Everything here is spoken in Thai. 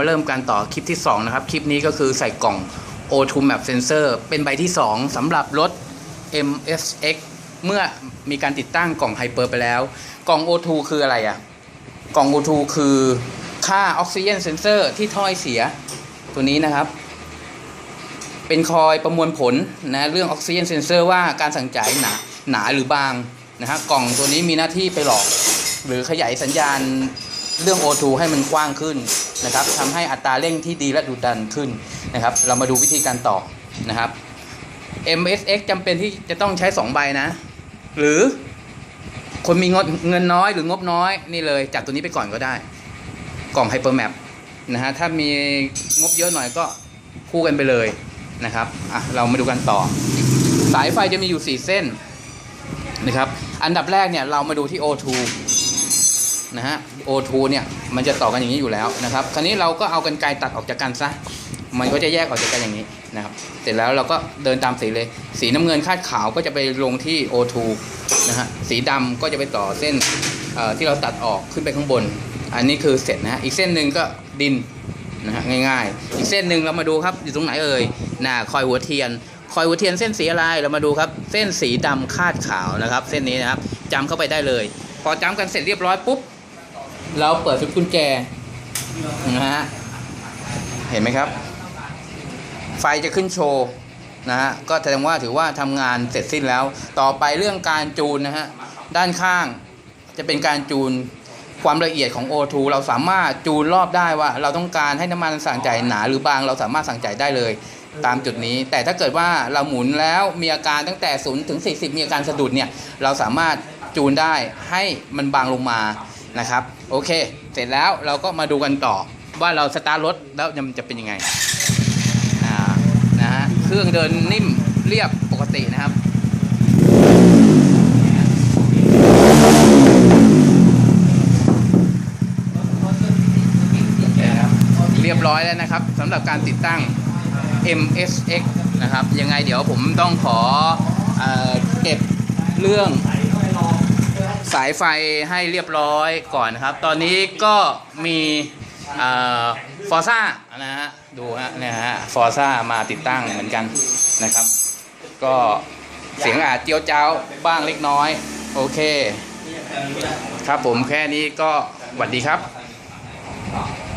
มาเริ่มการต่อคลิปที่ 2 นะครับ คลิปนี้ก็คือใส่กล่อง O2 Map Sensor เป็นใบที่ 2สำหรับรถ MSX เมื่อมีการติดตั้งกล่อง Hyper ไปแล้ว กล่อง O2 คืออะไรอะ่ะ กล่อง O2 คือค่าออกซิเจนเซนเซอร์ที่ถ้อยเสียตัวนี้นะครับ เป็นคอยประมวลผลนะเรื่องออกซิเจนเซนเซอร์ว่าการสั่งจ่ายหนาหนาหรือบางนะฮะกล่องตัวนี้มีหน้าที่ไปหลอก หรือขยายสัญญาณเรื่อง O2 ให้มันกว้างขึ้น นะครับทำให้อัตราเร่งที่ดีและดุดันขึ้นนะครับ เรามาดูวิธีการต่อนะครับ MSX จำเป็นที่จะต้องใช้ 2 ใบนะ หรือคนมีงบเงินน้อยหรืองบน้อยนี่เลยจัดตัวนี้ไปก่อนก็ได้ กล่อง Hypermap นะฮะถ้ามีงบเยอะหน่อยก็คู่กันไปเลยนะครับอะเรามาดูกันต่อ สายไฟจะมีอยู่ 4 เส้นนะครับ อันดับแรกเนี่ยเรามาดูที่ O2 นะฮะ O2 เนี่ยมันจะต่อกันอย่างนี้อยู่แล้วนะครับคราวนี้เราก็เอากันไกรตัดออกจากกันซะมันก็จะแยกออกจากกันอย่างนี้นะครับ เสร็จแล้วเราก็เดินตามสีเลย สีน้ำเงินคาดขาวก็จะไปลงที่ O2 นะฮะ สีดำก็จะไปต่อเส้นที่เราตัดออกขึ้นไปข้างบน อันนี้คือเสร็จนะฮะ อีกเส้นหนึ่งก็ดินนะฮะง่ายๆ อีกเส้นหนึ่งเรามาดูครับอยู่ตรงไหนเอ่ยน่ะคอยหัวเทียน คอยหัวเทียนเส้นสีอะไรเรามาดูครับ เส้นสีดำคาดขาวนะครับ เส้นนี้นะครับจำเข้าไปได้เลย พอจำกันเสร็จเรียบร้อยปุ๊บ เราเปิดสวิตช์กุญแจนะฮะเห็นไหมครับ ไฟจะขึ้นโชว์นะฮะก็แสดงว่าถือว่าทำงานเสร็จสิ้นแล้ว ต่อไปเรื่องการจูนนะฮะด้านข้างจะเป็นการจูนความละเอียดของ O2 เราสามารถจูนรอบได้ว่า เราต้องการให้น้ำมันสั่งจ่ายหนาหรือบางเราสามารถสั่งจ่ายได้เลยตามจุดนี้ แต่ถ้าเกิดว่าเราหมุนแล้วมีอาการตั้งแต่0ถึง40 มีอาการสะดุดเนี่ยเราสามารถจูนได้ให้มันบางลงมา นะครับ โอเค เสร็จแล้วเราก็มาดูกันต่อว่าเราสตาร์ทรถแล้วมันจะเป็นยังไงนะฮะเครื่องเดินนิ่มเรียบปกตินะครับเรียบร้อยแล้วนะครับสำหรับการติดตั้ง MSX นะครับ ยังไงเดี๋ยวผมต้องขอเอเก็บเรื่อง สายไฟให้เรียบร้อยก่อนนะครับ ตอนนี้ก็มีฟอร์ซ่านะฮะดูฮะเนี่ยฮะฟอร์ซ่ามาติดตั้งเหมือนกันนะครับ ก็เสียงอาจเจียวเจ้าบ้างเล็กน้อย โอเค ครับผมแค่นี้ก็สวัสดีครับ